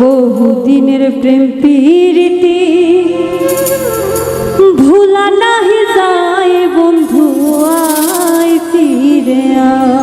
বহুদিনের প্রেম পীড়িতি ভুলা নাহি যায় বন্ধু আয় ফিরে আয়।